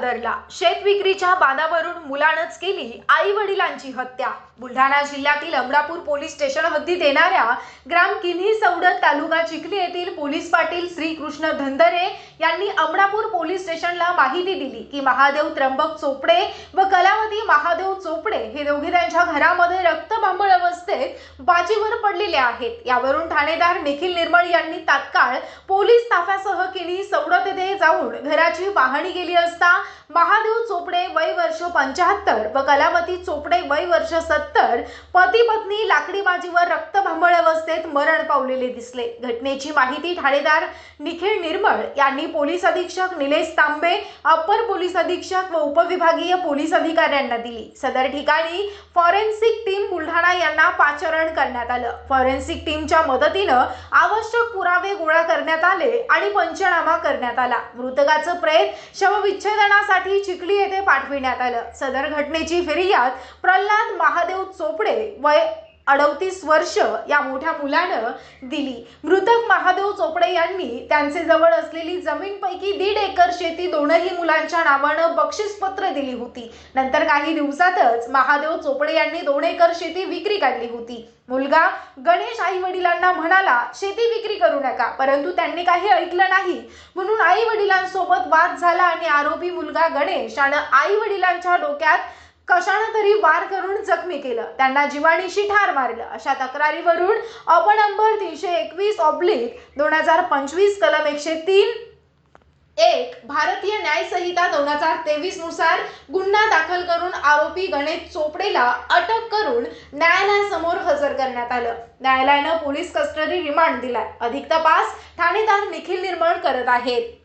हादरला शेत विक्रीच्या बाणावरून मुलानंच केली आई वडिलांची हत्या. बुलढाणा जिल्ह्यातील अमरापूर पोलीस स्टेशन हद्दीत येणाऱ्या ग्राम किन्ही सवडत तालुका चिखली येथील पोलीस पाटील श्रीकृष्ण धंदरे यांनी अमरापूर पोलीस स्टेशनला माहिती दिली की महादेव त्र्यंबक चोपडे व कलावती चोपडे हे दोघे त्यांच्या घरामध्ये रक्तबांबळ अवस्थेत बाजीवर पडलेले आहेत. यावरून ठाणेदार निखिल निर्मळ यांनी तात्काळ पोलीस ताफ्यासह किनी सवडत येथे जाऊन घराची पाहणी केली असता महादेव चोपडे वय वर्ष पंच्याहत्तर व कलावती चोपडे वय वर्ष सत्तर पती पत्नी लाकडी बाजीवर रक्तभांबळ अवस्थेत मरण पावलेले दिसले. घटनेची माहिती ठाणेदार निखिल निर्मळ यांनी पोलीस अधीक्षक निलेश तांबे अप्पर पोलीस अधीक्षक व उपविभागीय पोलीस अधिकाऱ्यांना दिली. सदर ठिकाणी फॉरेन्सिक टीम बुलढाणा यांना पाचारण करण्यात आलं. फॉरेन्सिक टीमच्या मदतीनं आवश्यक पुरावे गोळा करण्यात आले आणि पंचनामा करण्यात आला. मृतकाचं प्रेत शवविच्छेदनासाठी चिखली येथे पाठविण्यात आलं. सदर घटनेची फिर्याद प्रल्हाद महादेव चोपडे वय अडतीस वर्ष या मोठ्या मुलानं दिली. मृतक महादेव चोपडे यांनी त्यांचे जवळ असलेली जमीनपैकी दीड एकर शेती दोनही मुलांच्या नावानं बक्षीसपत्र दिली होती. नंतर काही दिवसातच महादेव चोपडे यांनी दोन एकर शेती विक्री काढली होती. मुलगा गणेश आई वडिलांना म्हणाला शेती विक्री करू नका परंतु त्यांनी काही ऐकलं नाही म्हणून आई वडिलांसोबत वाद झाला आणि आरोपी मुलगा गणेश आणि आई वडिलांच्या डोक्यात कशानं तरी वार करून जखमी केलं. त्यांना जीवाणीशी ठार मारलं. अशा तक्रारीवरून अपनंबर तीनशे एकवीस ऑब्लिक दोन हजार पंचवीस कलम एकशे तीन एक भारतीय न्याय संहिता दोन हजार तेवीसनुसार गुन्हा दाखल करून आरोपी गणेश चोपडेला अटक करून न्यायालयासमोर हजर करण्यात आलं. न्यायालयानं पोलीस कस्टडी रिमांड दिलाय. अधिक तपास ठाणेदार निखिल निर्मळ करत आहेत.